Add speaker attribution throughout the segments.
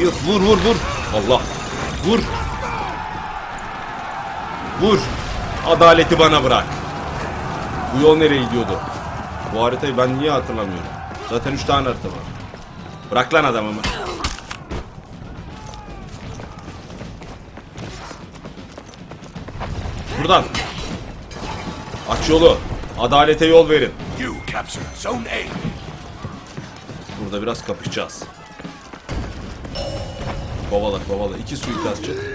Speaker 1: Shield vur vur vur. Allah. Vur. Vur. Adaleti bana bırak. Bu yol nereye gidiyordu? Bu haritayı ben niye hatırlamıyorum? Zaten 3 tane harita var. Bırak lan adamımı. Buradan. Aç yolu. Adalete yol verin. Burada biraz kapışacağız. Kovala kovala. İki suikastçı.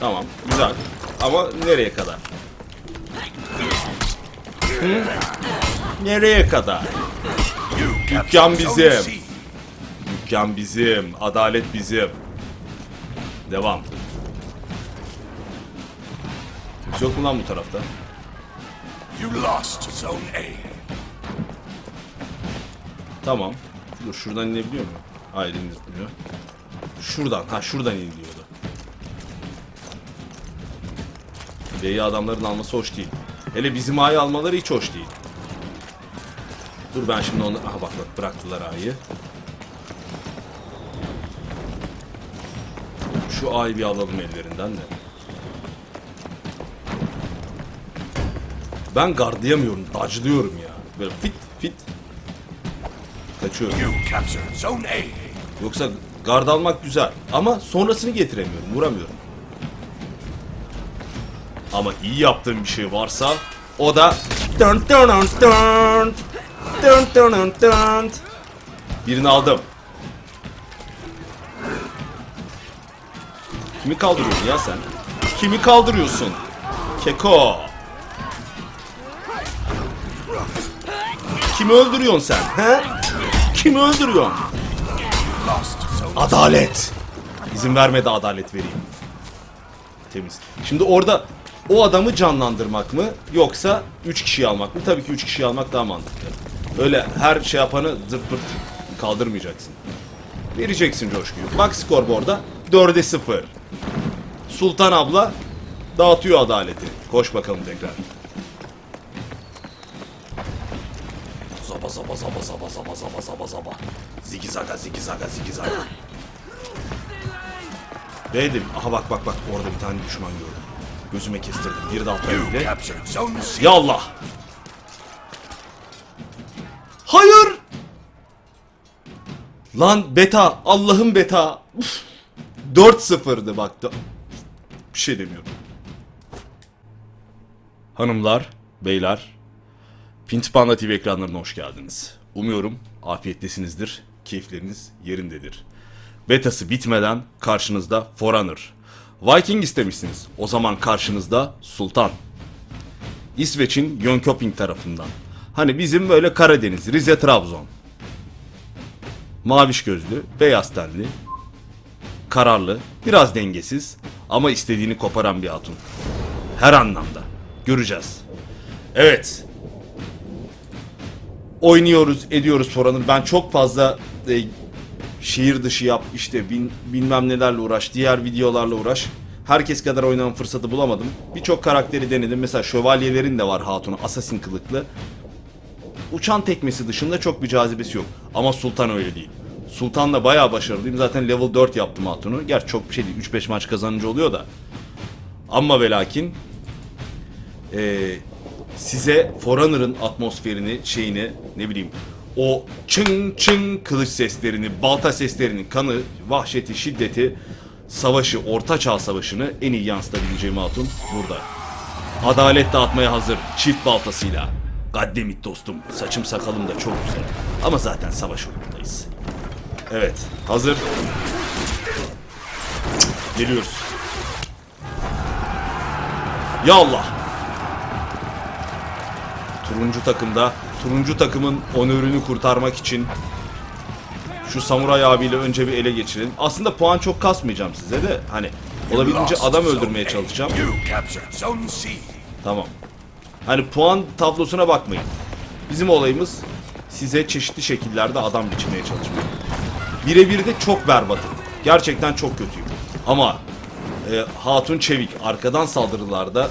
Speaker 1: Tamam. Güzel. Ama nereye kadar? Hı? Nereye kadar? Dükkan bizim. Dükkan bizim. Adalet bizim. Devam. Kimse yok mu lan bu tarafta?
Speaker 2: You lost Zone A.
Speaker 1: Tamam. Dur şuradan inebiliyor mu? Hayır indirmiyor. Şuradan. Ha şuradan iniliyordu. B'yi adamların alması hoş değil. Hele bizim A'yı almaları hiç hoş değil. Dur ben şimdi onu... Aha bak bak bıraktılar A'yı. Şu A'yı bir alalım ellerinden de. Ben gardlayamıyorum, dodge'lıyorum ya. Böyle fit kaçıyorum. Yoksa gard almak güzel ama sonrasını getiremiyorum, vuramıyorum. Ama iyi yaptığım bir şey varsa o da Birini aldım. Kimi kaldırıyorsun ya sen? Kimi kaldırıyorsun? Keko. Kimi öldürüyorsun sen? He? Kimi öldürüyorsun? Adalet. İzin vermedi adalet vereyim. Temiz. Şimdi orada o adamı canlandırmak mı yoksa 3 kişiyi almak mı? Tabii ki 3 kişiyi almak daha mantıklı. Öyle her şey yapanı zırt pırt kaldırmayacaksın. Vereceksin coşkuyu. Bak skorboarda 4'e 0. Sultan abla dağıtıyor adaleti. Koş bakalım tekrar. Zaba zaba zaba zaba zaba zaba zaba zaba. Zigi zaga zigi zaga. Aha bak bak bak orada bir tane düşman gördüm. Gözüme kestirdim. Bir de
Speaker 2: C.
Speaker 1: Ya Allah. Hayır. Lan beta. Allah'ım beta. Uf. 4-0'dı bak. Bir şey demiyorum. Hanımlar, beyler. Pinti Panda TV ekranlarına hoş geldiniz. Umuyorum afiyettesinizdir, keyifleriniz yerindedir. Betası bitmeden karşınızda Forerunner. Viking istemişsiniz. O zaman karşınızda Sultan. İsveç'in Jönköping tarafından. Hani bizim böyle Karadeniz, Rize, Trabzon. Maviş gözlü, beyaz tenli, kararlı, biraz dengesiz ama istediğini koparan bir hatun. Her anlamda. Göreceğiz. Evet. Oynuyoruz, ediyoruz Fora'nın. Ben çok fazla e, şehir dışı yap, işte bin, bilmem nelerle uğraş, diğer videolarla uğraş. Herkes kadar oynama fırsatı bulamadım. Birçok karakteri denedim. Mesela şövalyelerin de var hatunu, assassin kılıklı. Uçan tekmesi dışında çok bir cazibesi yok. Ama Sultan öyle değil. Sultan'la bayağı başarılıyım. Zaten level 4 yaptım hatunu. Gerçi çok bir şey değil. 3-5 maç kazanınca oluyor da. Ama ve lakin eee, size Forerunner'ın atmosferini, şeyini, ne bileyim o çın çın kılıç seslerini, balta seslerini, kanı, vahşeti, şiddeti, savaşı, orta çağ savaşını en iyi yansıtabileceğim hatun burada. Adalet dağıtmaya hazır, çift baltasıyla. Gaddemit dostum, saçım sakalım da çok güzel. Ama zaten savaş oyunundayız. Evet, hazır. Geliyoruz. Ya Allah! Turuncu takımda, turuncu takımın onörünü kurtarmak için şu samuray abiyle önce bir ele geçirelim. Aslında puan çok kasmayacağım size de hani olabildiğince adam öldürmeye çalışacağım. Tamam. Hani puan tablosuna bakmayın. Bizim olayımız size çeşitli şekillerde adam biçmeye çalışmak. Birebir de çok berbatım. Gerçekten çok kötüyüm. Ama e, Hatun Çevik arkadan saldırılarda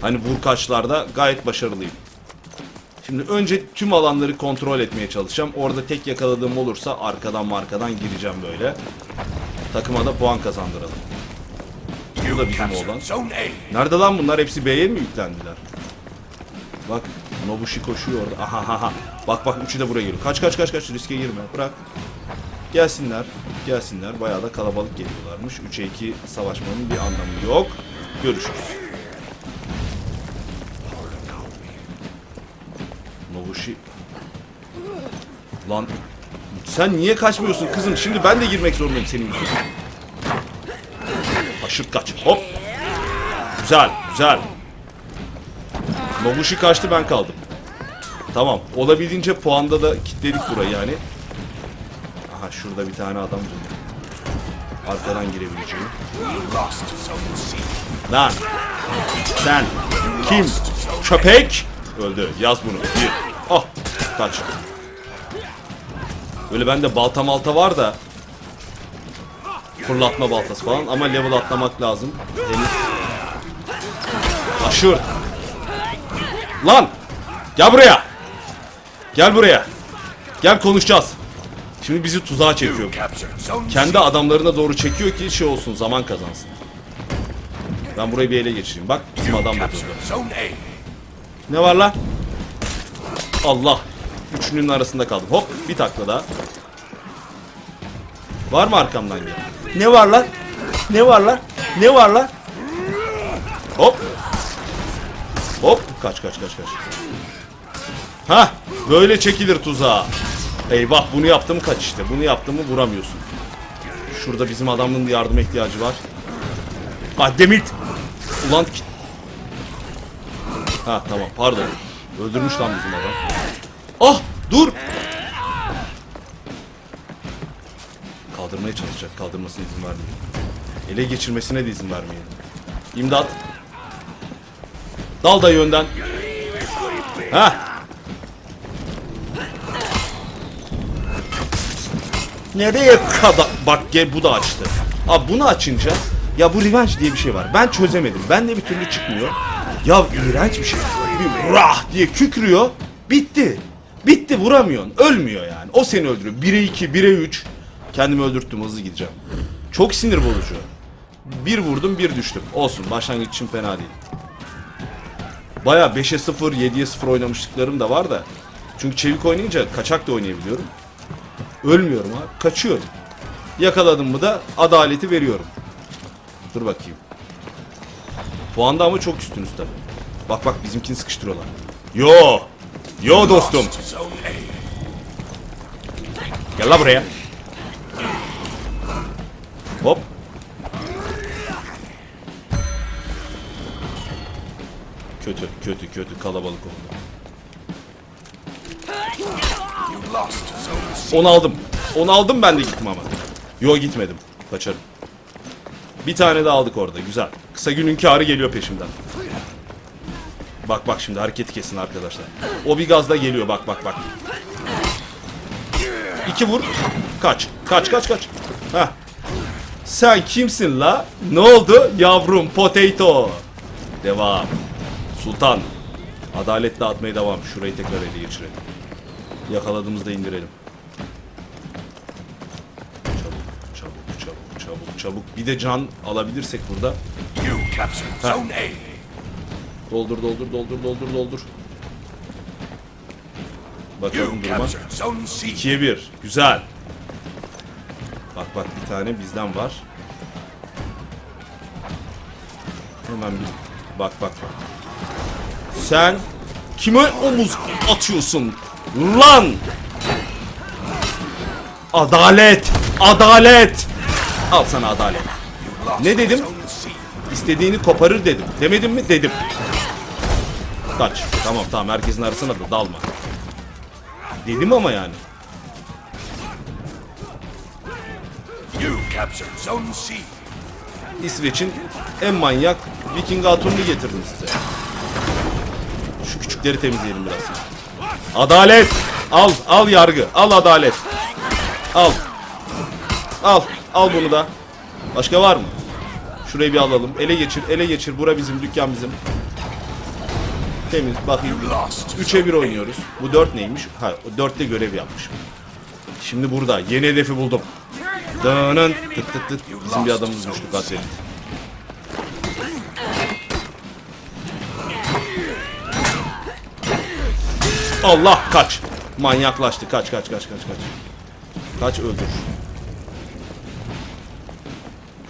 Speaker 1: hani vurkaçlarda gayet başarılıyım. Şimdi önce tüm alanları kontrol etmeye çalışacağım. Orada tek yakaladığım olursa arkadan markadan gireceğim böyle. Takıma da puan kazandıralım. Bu da bizim oğlan. Nerede lan bunlar? Hepsi B'ye mi yüklendiler? Bak Nobushi koşuyor orada. Aha ha ha. Bak bak üçü de buraya geliyor. Kaç kaç kaç kaç riske girme. Bırak. Gelsinler. Gelsinler. Bayağı da kalabalık geliyorlarmış. 3'e 2 savaşmanın bir anlamı yok. Görüşürüz. Nobushi. Lan sen niye kaçmıyorsun kızım? Şimdi ben de girmek zorundayım senin yüzünden. Aşırt kaç. Hop. Güzel, güzel. Nobushi kaçtı ben kaldım. Tamam. Olabildiğince puanda da kilitledik burayı yani. Aha şurada bir tane adam buldum. Arkadan girebileceğim. Lan. Sen. Kim? Köpek. Öldü. Yaz bunu. Bir. Kaç. Böyle bende balta malta var da. Fırlatma baltası falan ama level atlamak lazım. Henüz. Aşır. Lan. Gel buraya. Gel buraya. Gel konuşacağız. Şimdi bizi tuzağa çekiyor. Kendi adamlarına doğru çekiyor ki şey olsun zaman kazansın. Ben burayı bir ele geçireyim. Bak bizim adam da. Ne var lan? Allah. Üçünün arasında kaldım. Hop bir takla daha. Var mı arkamdan gel? Ne var lan? Ne var lan? Ne var lan? Hop. Hop. Kaç kaç kaç kaç. Ha, böyle çekilir tuzağa. Eyvah bunu yaptım kaç işte. Bunu yaptım mı vuramıyorsun. Şurada bizim adamın yardıma ihtiyacı var. Ah demit. Ulan Ha tamam pardon. Öldürmüş lan bizim adam. Ah dur. Kaldırmaya çalışacak. Kaldırmasına izin vermeyelim. Ele geçirmesine de izin vermeyelim. İmdat. Dal da yönden. Ha. Nereye kadar? Bak gel bu da açtı. Abi bunu açınca ya bu revenge diye bir şey var. Ben çözemedim. Ben de bir türlü çıkmıyor. Ya iğrenç bir şey. Bir rah diye kükrüyor. Bitti. Bitti vuramıyorsun. Ölmüyor yani. O seni öldürüyor. 1'e 2, 1'e 3. Kendimi öldürttüm hızlı gideceğim. Çok sinir bozucu. Bir vurdum bir düştüm. Olsun başlangıç için fena değil. Baya 5'e 0, 7'ye 0 oynamışlıklarım da var da. Çünkü çevik oynayınca kaçak da oynayabiliyorum. Ölmüyorum ha. Kaçıyorum. Yakaladım mı da adaleti veriyorum. Dur bakayım. Puanda ama çok üstünüz tabi. Bak bak bizimkini sıkıştırıyorlar. Yo. Yo dostum. Gel la buraya. Hop. Kötü, kötü, kötü kalabalık oldu. Onu aldım. Onu aldım ben de gittim ama. Yo gitmedim. Kaçarım. Bir tane de aldık orada. Güzel. Kısa günün karı geliyor peşimden. Bak bak şimdi hareketi kesin arkadaşlar. O bir gazla geliyor bak bak bak. İki vur. Kaç. Kaç kaç kaç. Heh. Sen kimsin la? Ne oldu? Yavrum potato. Devam. Sultan. Adalet dağıtmaya devam. Şurayı tekrar ele geçirelim. Yakaladığımızda indirelim. Çabuk, çabuk, çabuk, çabuk, çabuk. Bir de can alabilirsek burada.
Speaker 2: You captured Zone A.
Speaker 1: Doldur, doldur, doldur, doldur, doldur. Bakalım duruma.
Speaker 2: captured Zone C.
Speaker 1: 2'ye 1. Güzel. Bak bak bir tane bizden var. Hemen bir bak bak bak. Sen kime omuz atıyorsun? Lan! Adalet! Adalet! Al sana adalet. Ne dedim? İstediğini koparır dedim. Demedim mi? Dedim. Kaç. Tamam tamam herkesin arasına da dalma. Dedim ama yani. İsveç'in en manyak Viking hatununu getirdim size. Şu küçükleri temizleyelim biraz. Adalet! Al, al yargı. Al adalet. Al. Al, al bunu da. Başka var mı? Şurayı bir alalım. Ele geçir, ele geçir. Bura bizim, dükkan bizim. Temiz. Bakayım.
Speaker 2: You lost.
Speaker 1: 3'e 1 oynuyoruz. Bu 4 neymiş? Ha, 4'te görev yapmışım. Şimdi burada. Yeni hedefi buldum. Dönün. Tıt tıt tıt. Bizim bir adamımız düştü katledildi. Allah kaç. Manyaklaştı. Kaç kaç kaç kaç kaç. Kaç öldür.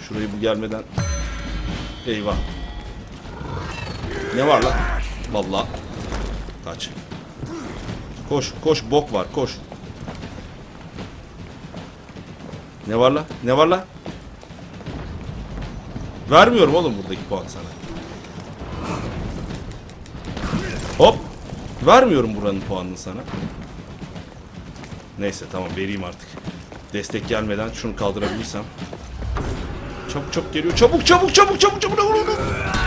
Speaker 1: Şurayı bu gelmeden. Eyvah. Ne var lan? Vallahi. Kaç. Koş koş bok var koş. Ne var la? Ne var la? Vermiyorum oğlum buradaki puan sana. Hop. Vermiyorum buranın puanını sana. Neyse tamam vereyim artık. Destek gelmeden şunu kaldırabilirsem. Çabuk çabuk geliyor. Çabuk çabuk çabuk çabuk çabuk.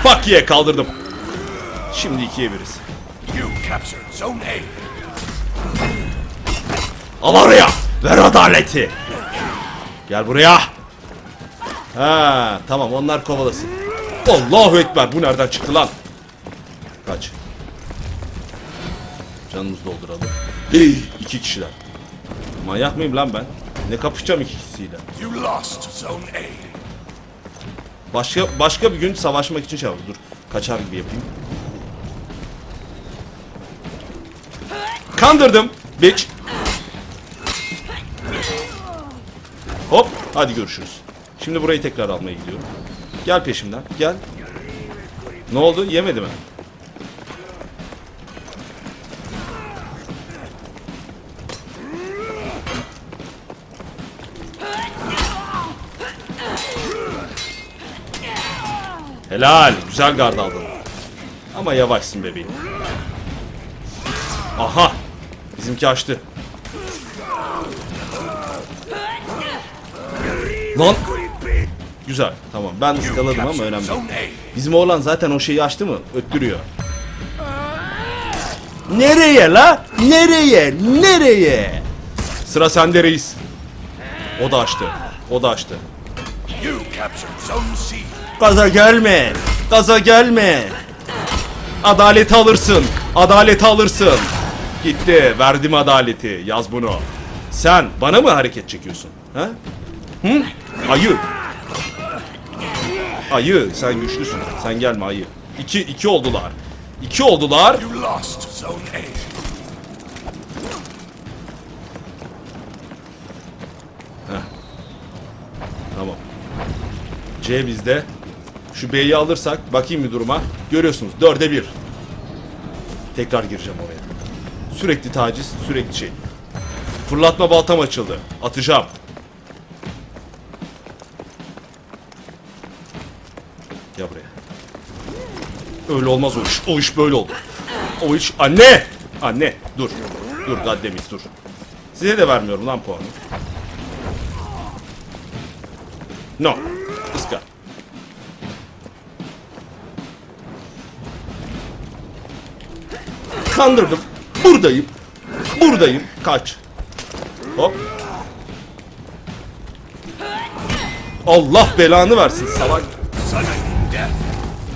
Speaker 1: Fuck yeah kaldırdım. Şimdi ikiye biriz.
Speaker 2: You captured Zone A.
Speaker 1: Al oraya. Ver adaleti. Gel buraya. Ha tamam onlar kovalasın. Allahu Ekber bu nereden çıktı lan? Kaç. Canımızı dolduralım. Hey, iki kişiler. Manyak mıyım lan ben? Ne kapışacağım iki kişiyle?
Speaker 2: You lost Zone A.
Speaker 1: Başka başka bir gün savaşmak için çağır. Dur. Kaçar gibi yapayım. Kandırdım. Bitch. Hop. Hadi görüşürüz. Şimdi burayı tekrar almaya gidiyorum. Gel peşimden. Gel. Ne oldu? Yemedi mi? Helal. Güzel gard aldın. Ama yavaşsın bebeğim. Aha. Bizimki açtı. Lan. Güzel. Tamam. Ben ıskaladım ama önemli. Bizim oğlan zaten o şeyi açtı mı? Öttürüyor. Nereye la? Nereye? Nereye? Sıra sende reis. O da açtı. O da açtı. Gaza gelme. Gaza gelme. Adaleti alırsın. Adaleti alırsın. Gitti. Verdim adaleti. Yaz bunu. Sen bana mı hareket çekiyorsun? Ha? Hı? Ayı. Ayı. Sen güçlüsün. Sen gelme ayı. İki, iki oldular. İki oldular. Tamam. C bizde. Şu B'yi alırsak bakayım bir duruma. Görüyorsunuz 4'e 1. Tekrar gireceğim oraya. Sürekli taciz, sürekli şey. Fırlatma baltam açıldı. Atacağım. Gel buraya. Öyle olmaz o iş. O iş böyle oldu. O iş... Anne! Anne! Dur. Dur Gaddemiz dur. Size de vermiyorum lan puanı. No. Iska. Kandırdım. Buradayım. Buradayım. Kaç. Hop. Allah belanı versin salak.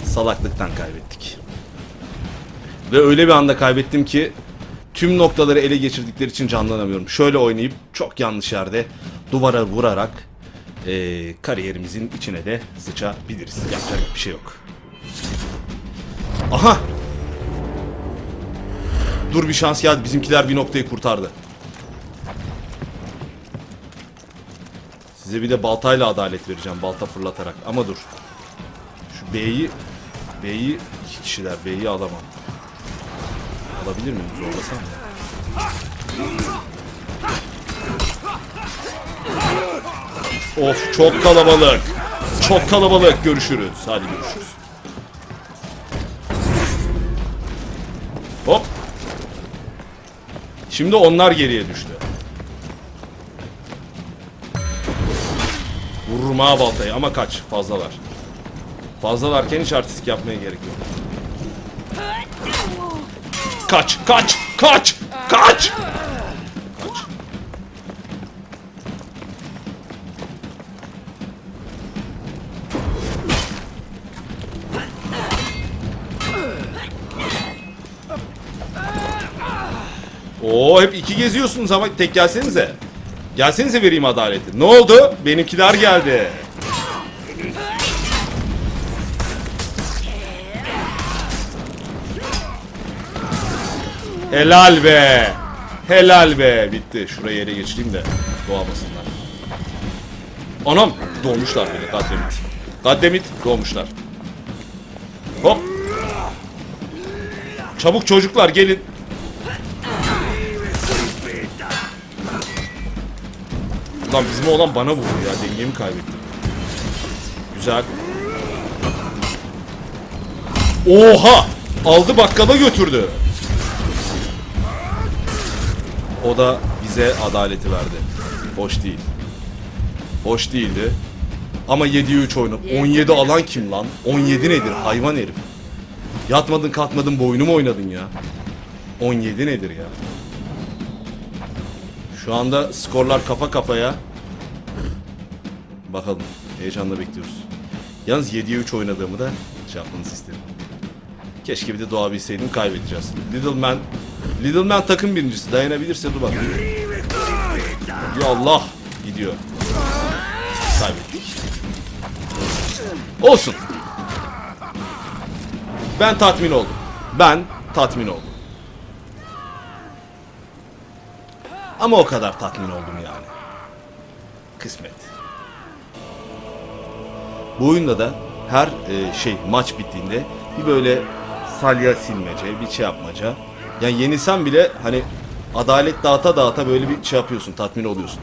Speaker 1: Salaklıktan kaybettik. Ve öyle bir anda kaybettim ki tüm noktaları ele geçirdikleri için canlanamıyorum. Şöyle oynayıp çok yanlış yerde duvara vurarak eee, kariyerimizin içine de sıçabiliriz. Yapacak bir şey yok. Aha! Dur bir şans geldi. Bizimkiler bir noktayı kurtardı. Size bir de baltayla adalet vereceğim. Balta fırlatarak. Ama dur. Şu B'yi B'yi iki kişiler. B'yi alamam. Alabilir miyim? Zorlasam ya. Of çok kalabalık. Çok kalabalık. Görüşürüz. Hadi görüşürüz. Şimdi onlar geriye düştü. Vururum ha baltayı ama kaç fazlalar. Fazlalarken hiç artistik yapmaya gerek yok. Kaç, kaç, kaç, kaç. Oo hep iki geziyorsunuz ama tek gelsenize. Gelsenize vereyim adaleti. Ne oldu? Benimkiler geldi. Helal be. Helal be. Bitti. Şuraya yere geçireyim de doğamasınlar. Anam doğmuşlar bile. Gaddemit. Gaddemit doğmuşlar. Hop. Çabuk çocuklar gelin. Lan bizim oğlan bana vurdu ya. Dengemi kaybettim. Güzel. Oha! Aldı bakkala götürdü. O da bize adaleti verdi. Hoş değil. Hoş değildi. Ama 7'ye 3 oyunu. 17 alan kim lan? 17 nedir? Hayvan herif. Yatmadın kalkmadın boynu mu oynadın ya? 17 nedir ya? Şu anda skorlar kafa kafaya. Bakalım. Heyecanla bekliyoruz. Yalnız 7'ye 3 oynadığımı da şey yapmanızı isterim. Keşke bir de doğabilseydim kaybedeceğiz. Little Man Little Man takım birincisi dayanabilirse dur bak. Ya Allah gidiyor. Kaybettik. Olsun. Ben tatmin oldum. Ben tatmin oldum. Ama o kadar tatmin oldum yani. Kısmet. Bu oyunda da her e, şey maç bittiğinde bir böyle salya silmece, bir şey yapmaca. Yani yenilsen bile hani adalet dağıta dağıta böyle bir şey yapıyorsun, tatmin oluyorsun.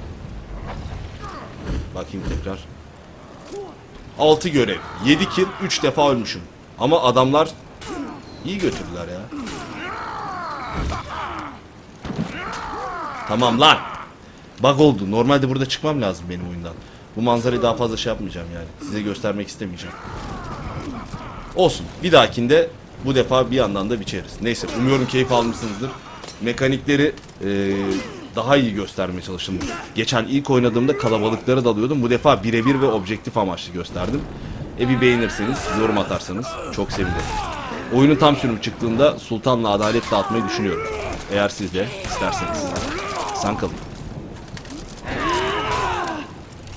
Speaker 1: Bakayım tekrar. 6 görev, 7 kill, 3 defa ölmüşüm. Ama adamlar iyi götürdüler ya. Tamam lan. Bug oldu. Normalde burada çıkmam lazım benim oyundan. Bu manzarayı daha fazla şey yapmayacağım yani. Size göstermek istemeyeceğim. Olsun. Bir dahakinde bu defa bir yandan da biçeriz. Neyse umuyorum keyif almışsınızdır. Mekanikleri eee, daha iyi göstermeye çalıştım. Geçen ilk oynadığımda kalabalıkları dalıyordum. Bu defa birebir ve objektif amaçlı gösterdim. E bir beğenirseniz, yorum atarsanız çok sevinirim. Oyunun tam sürüm çıktığında Sultan'la adalet dağıtmayı düşünüyorum. Eğer siz de isterseniz. Sen kalın.